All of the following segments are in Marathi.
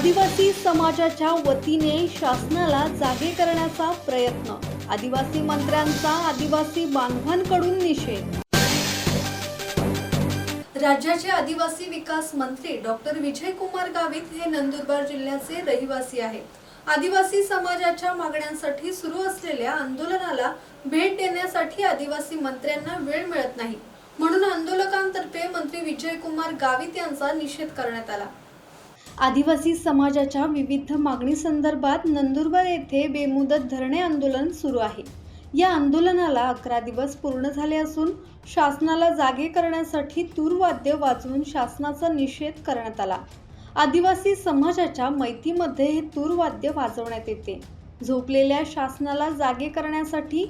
आदिवासी समाजाच्या वतीने शासनाला जागे करण्याचा प्रयत्न. आदिवासी मंत्र्यांचा आदिवासी बांधवांकडून निषेध. राज्याचे आदिवासी विकास मंत्री डॉक्टर विजयकुमार गावित हे नंदुरबार जिल्ह्याचे रहिवासी आहेत. आदिवासी समाजाच्या मागण्यांसाठी सुरू असलेल्या आंदोलनाला भेट देण्यासाठी आदिवासी मंत्र्यांना वेळ मिळत नाही. म्हणून आंदोलकांतर्फे मंत्री विजयकुमार गावित यांचा निषेध करण्यात आला. आदिवासी समाजाच्या विविध मागणी संदर्भात नंदुरबार येथे बेमुदत धरणे आंदोलन सुरू आहे. या आंदोलनाला अकरा दिवस पूर्ण झाले असून शासनाला जागे करण्यासाठी तूरवाद्य वाजवून शासनाचा निषेध करण्यात आला. आदिवासी समाजाच्या मैतीमध्ये हे तूरवाद्य वाजवण्यात येते. झोपलेल्या शासनाला जागे करण्यासाठी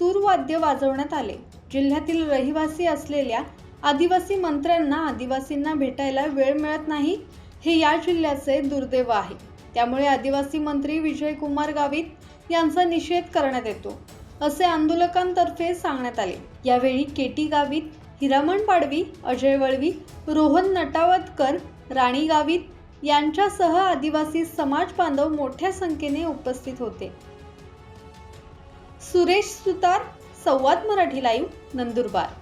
तूरवाद्य वाजवण्यात आले. जिल्ह्यातील रहिवासी असलेल्या आदिवासी मंत्र्यांना आदिवासींना भेटायला वेळ मिळत नाही. हे या जिल्ह्याचे दुर्दैव आहे. त्यामुळे आदिवासी मंत्री विजयकुमार गावित यांचा निषेध करण्यात येतो. असे आंदोलकांतर्फे सांगण्यात आले. यावेळी केटी गावित हिरामण पाडवी अजय वळवी रोहन नटावतकर राणी गावित यांच्यासह आदिवासी समाज बांधव मोठ्या संख्येने उपस्थित होते. सुरेश सुतार संवाद मराठी लाईव्ह नंदुरबार.